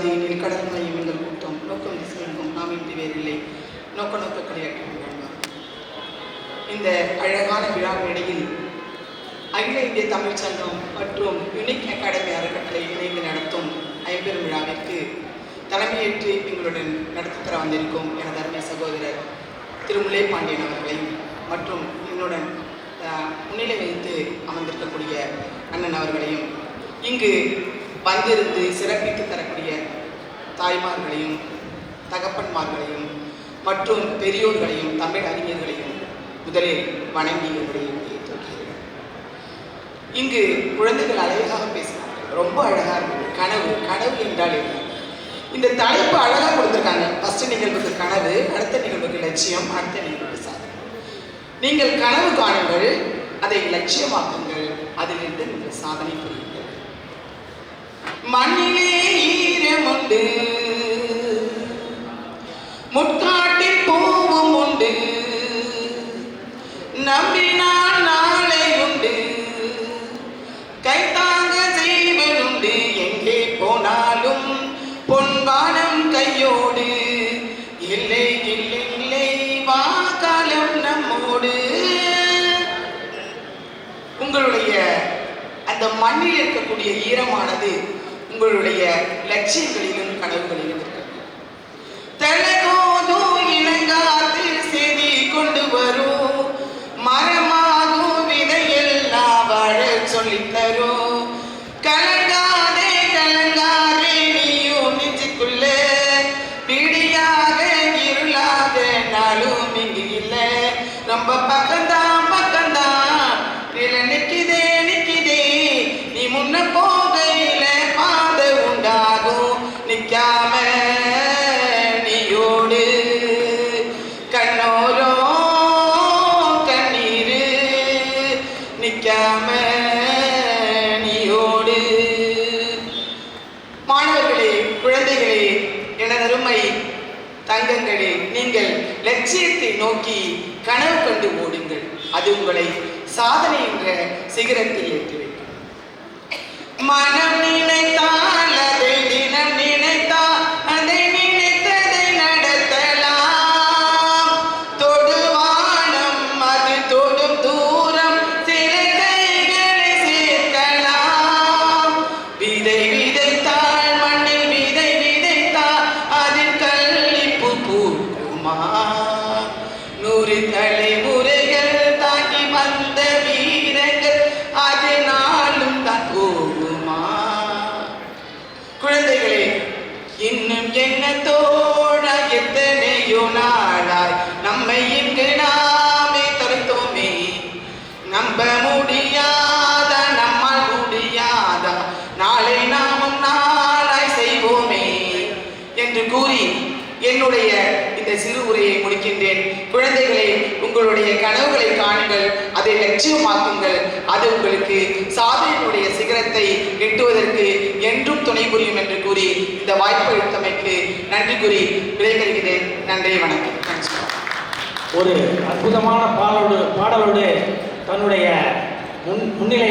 ஜாதி எனில் கடல் மையம் எங்கள் கூட்டம். நோக்கம் திசையெங்கும் நாம் இன்றி வேறில்லை நோக்க நோக்க கிடையாட்டும் இந்த அழகான விழா அகில இந்திய தமிழ்ச் சங்கம் மற்றும் யுனிக் அகாடமி அறக்கட்டளை இணைந்து நடத்தும் ஐம்பெரும் விழாவிற்கு தலைமையேற்று எங்களுடன் நடத்தி தர வந்திருக்கும் எனது அருமை சகோதரர் திரு முல்லை பாண்டியன் அவர்களையும் மற்றும் என்னுடன் முன்னிலை வைத்து அமர்ந்திருக்கக்கூடிய அண்ணன் அவர்களையும் இங்கு வந்திருந்து சிறப்பித்து தரக்கூடிய தாய்மார்களையும் தகப்பன்மார்களையும் மற்றும் பெரியோர்களையும் தமிழ் அறிஞர்களையும் முதலில் வணங்கி என்னுடைய இங்கு குழந்தைகள் அழகாக பேசுகிறாங்க ரொம்ப அழகாக இருக்கு கனவு கனவு என்றால் என்ன? இந்த தலைப்பு அழகாக கொடுத்துருக்காங்க. ஃபர்ஸ்ட் நிகழ்வுக்கு கனவு அடுத்த நிகழ்வுக்கு லட்சியம் அடுத்த நிகழ்வுக்கு சாதனை. நீங்கள் கனவு காணுங்கள் அதை லட்சியமாக்குங்கள். அதிலிருந்து நீங்கள் சாதனை புரியுங்கள். மண்ணிலே உண்டு. முட்காட்டில் பூவும் உண்டு. நம்பினால் நாளை உண்டு. கைத்தாங்க செய்வதுண்டு எங்கே போனாலும் பொன்வானம் கையோடு. இல்லை இல்லை இல்லை வா காலம் நம்மோடு. உங்களுடைய அந்த மண்ணில் இருக்கக்கூடிய ஈரமானது உங்களுடைய லட்சியங்களிலும் கனவுகளிலும் இருக்கிறது. தலகோதும் செய்தி கொண்டு வரும். மரமாகும் விதையெல்லாம் வாழ சொல்லித் தரும். கலங்காதே கலங்காதே நீயும் நெஞ்சுக்குள்ள. பிடியாக இருளாக நாளும் இங்கு இல்லை. ரொம்ப பக்கம்தான் தங்கங்களே நீங்கள் லட்சியத்தை நோக்கி கனவு கண்டு ஓடுங்கள். அது உங்களை சாதனை என்ற சிகரத்தில் ஏற்றி வைக்கும். மன இன்னும் என்ன தோழ? எத்தனையோ நாளாய் நம்மை இங்கு நாமே தொலைத்தோமே நம்ப முடியாத? நம்மால் முடியாதா? நாளை நாமும் நாளாய் செய்வோமே என்று கூறி என்னுடைய இந்த சிறு உரையை முடிக்கின்றேன். குழந்தைகளே உங்களுடைய கனவுகளை காணுங்கள். அதை லட்சியமாக்குங்கள். அது உங்களுக்கு சாதனையினுடைய சிகரத்தை எட்டுவதற்கு என்றும் துணை புரியும் என்று கூறி இந்த வாய்ப்பு அளித்தமைக்கு நன்றி கூறி விடைபெறுகிறேன். நன்றி வணக்கம். ஒரு அற்புதமான பாடலோடு பாடலோடு தன்னுடைய முன் முன்னிலை